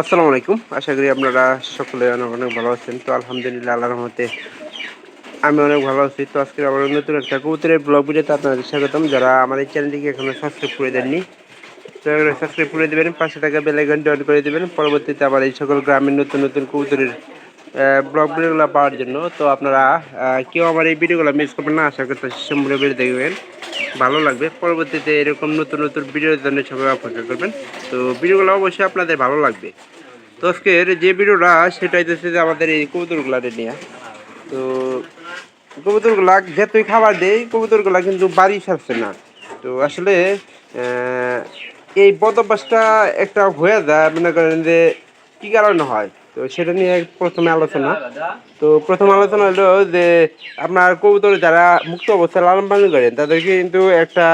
আসসালামু আলাইকুম। আশা করি আপনারা সকলে অনেক অনেক ভালো আছেন। তো আলহামদুলিল্লাহ আল্লাহ রহমতে আমি অনেক ভালো আছি। তো আজকে আমার নতুন একটা কবুতরের ব্লগ ভিডিওতে আপনাদের স্বাগতম। যারা আমার এই চ্যানেলটিকে এখনও সাবস্ক্রাইব করে দেননি, তো এখানে সাবস্ক্রাইব করে দেবেন পাঁচশো টাকা বেলাইকনটি অন করে দেবেন। পরবর্তীতে আবার এই সকল গ্রামের নতুন নতুন কবুতরের ব্লগ ভিডিওগুলো পাওয়ার জন্য। তো আপনারা কেউ আমার এই ভিডিওগুলো মিস করবেন না। আশা করতে সম্পূর্ণ ভিডিও দেখবেন। ভালো লাগবে। পরবর্তীতে এরকম নতুন নতুন ভিডিওর জন্য সবাই অপেক্ষা করবেন। তো ভিডিওগুলো অবশ্যই আপনাদের ভালো লাগবে। তো আজকের যে ভিডিওটা সেটা হইতেছে যে আমাদের এই কবুতরগুলা নিয়ে। তো কবুতরগুলা যেতই খাবার দেই, কবুতরগুলা কিন্তু বাড়ি ছাড়ছে না। তো আসলে এই বদভ্যাসটা একটা হয়ে যায়, মনে করেন যে কী কারণে হয়? তো সেটা নিয়ে প্রথমে আলোচনা। তো প্রথম আলোচনা হলো যে আপনার কবুতর যারা মুক্ত অবস্থায় লালন পালন করেন তাদেরকে কিন্তু একটা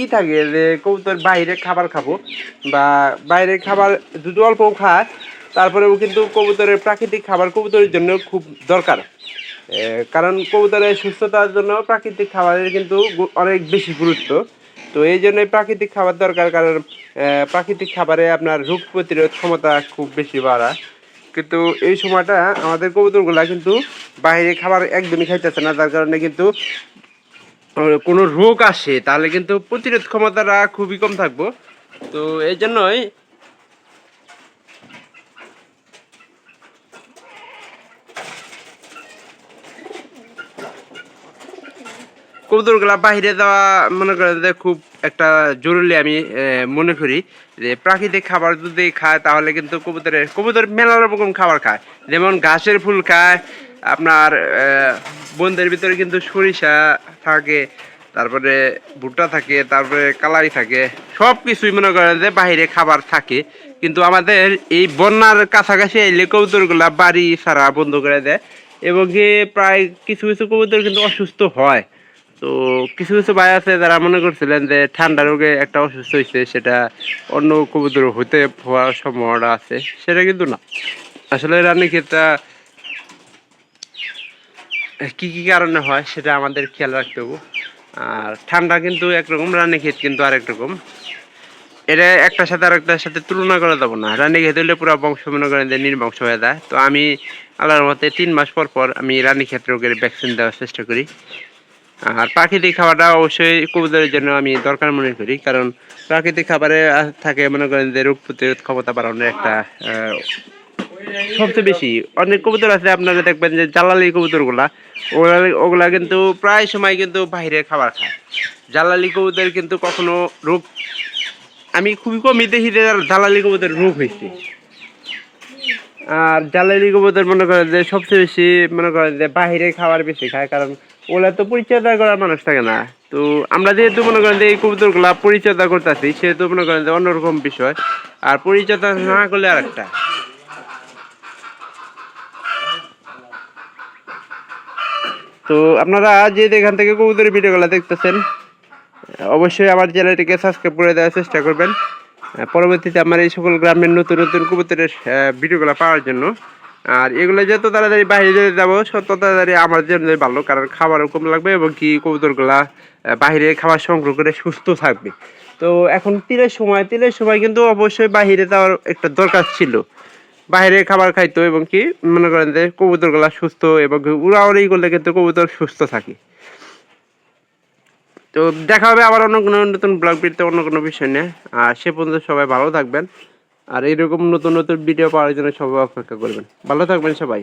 ই থাকে যে কবুতর বাইরে খাবার খাব বা বাইরে খাবার যদি অল্প খায়, তারপরেও কিন্তু কবুতরের প্রাকৃতিক খাবার কবুতরের জন্য খুব দরকার। কারণ কবুতরের সুস্থতার জন্য প্রাকৃতিক খাবারের কিন্তু অনেক বেশি গুরুত্ব। তো এই জন্যই প্রাকৃতিক খাবার দরকার, কারণ প্রাকৃতিক খাবারে আপনার রোগ প্রতিরোধ ক্ষমতা খুব বেশি বাড়া কিন্তু এই সময়টা আমাদের কবুতরগুলা কিন্তু বাইরে খাবার একদমই খাইতেছে না, যার কারণে কিন্তু কোনো রোগ আসে, তাহলে কিন্তু প্রতিরোধ ক্ষমতাটা খুবই কম থাকব। তো এই জন্যই কবুতরগুলা বাইরে দেওয়া মনে করেন যে খুব একটা জরুরি আমি মনে করি। যে প্রাকৃতিক খাবার যদি খায়, তাহলে কিন্তু কবুতরের, কবুতর মেলা রকম খাবার খায়। যেমন ঘাসের ফুল খায়, আপনার বনদের ভিতরে কিন্তু সরিষা থাকে, তারপরে ভুট্টা থাকে, তারপরে কালাই থাকে সব কিছুই মনে করেন যে বাইরে খাবার থাকে। কিন্তু আমাদের এই বন্যার কাছাকাছি এলে কবুতরগুলা বাড়ি ছাড়া বন্ধ করে দেয়। এবং প্রায় কিছু কিছু কবুতর কিন্তু অসুস্থ হয়। তো কিছু কিছু ভাই আছে যারা মনে করছিলেন যে ঠান্ডা রোগে একটা অসুস্থ হয়েছে সেটা অন্য কবুতর হতে হওয়ার সম্ভাবনা আছে, সেটা কিন্তু না। আসলে রানীক্ষেতটা কি কি কারণে হয় সেটা আমাদের খেয়াল রাখতে হবে। আর ঠান্ডা কিন্তু একরকম, রানীক্ষেত কিন্তু আরেক রকম। এটা একটার সাথে আরেকটার সাথে তুলনা করা যাব না। রানীক্ষেত হলে পুরো বংশ মনে করেন যে নির্বংশ হয়ে যায়। তো আমি আল্লাহর মতে তিন মাস পর পর আমি রানীক্ষেত রোগের ভ্যাকসিন দেওয়ার চেষ্টা করি। আর প্রাকৃতিক খাবারটা অবশ্যই কবুতরের জন্য আমি দরকার মনে করি, কারণ প্রাকৃতিক খাবারে থাকে, মনে করেন যে রোগ প্রতিরোধ ক্ষমতা বাড়ানোর একটা সবচেয়ে বেশি। অনেক কবুতর আছে, আপনারা দেখবেন যে জালালি কবুতরগুলা ওগুলা ওগুলা কিন্তু প্রায় সময় কিন্তু বাইরের খাবার খায়। জালালি কবুতর কিন্তু কখনো রোগ আমি খুবই কমই দেখি যে জালালি কবুতর রোগ হয়েছে। আর জালালি কবুতর মনে করেন যে সবচেয়ে বেশি মনে করেন যে বাইরে খাবার বেশি খায়, কারণ ওগুলা তো পরিচর্যা করার মানুষ থাকে না। তো আমরা যেহেতু মনে করেন যে এই কবুতরগুলা পরিচর্যা করতেছি, সেহেতু মনে করেন যে অন্যরকম বিষয়। আর পরিচর্যা না করলে আর একটা তো আপনারা যে এখান থেকে কবুতরের ভিডিওগুলো দেখতেছেন, অবশ্যই আমার চ্যানেলটিকে সাবস্ক্রাইব করে দেওয়ার চেষ্টা করবেন। পরবর্তীতে আমার এই সকল গ্রামের নতুন নতুন কবুতরের ভিডিওগুলো পাওয়ার জন্য। আর এগুলো যত তাড়াতাড়ি বাইরে যাব তত তাড়াতাড়ি আমার জন্য ভালো, কারণ খাবারও কম লাগবে এবং কি কবুতরগুলা বাইরে খাবার সংগ্রহ করে সুস্থ থাকবে। তো এখন তিলের সময় তিলের সময় কিন্তু অবশ্যই বাইরে যাওয়ার একটা দরকার ছিল। বাইরে খাবার খাইতো এবং কি মনে করেন যে কবুতরগুলা সুস্থ এবং উড়াউড়ি করলে কিন্তু কবুতর সুস্থ থাকে। তো দেখা হবে আবার অন্য কোনো নতুন ব্লগ ভিডিওতে অন্য কোনো বিষয় নিয়ে। আর সে পর্যন্ত সবাই ভালো থাকবেন। আর এরকম নতুন নতুন ভিডিও পাওয়ার জন্য সবাই অপেক্ষা করবেন। ভালো থাকবেন সবাই।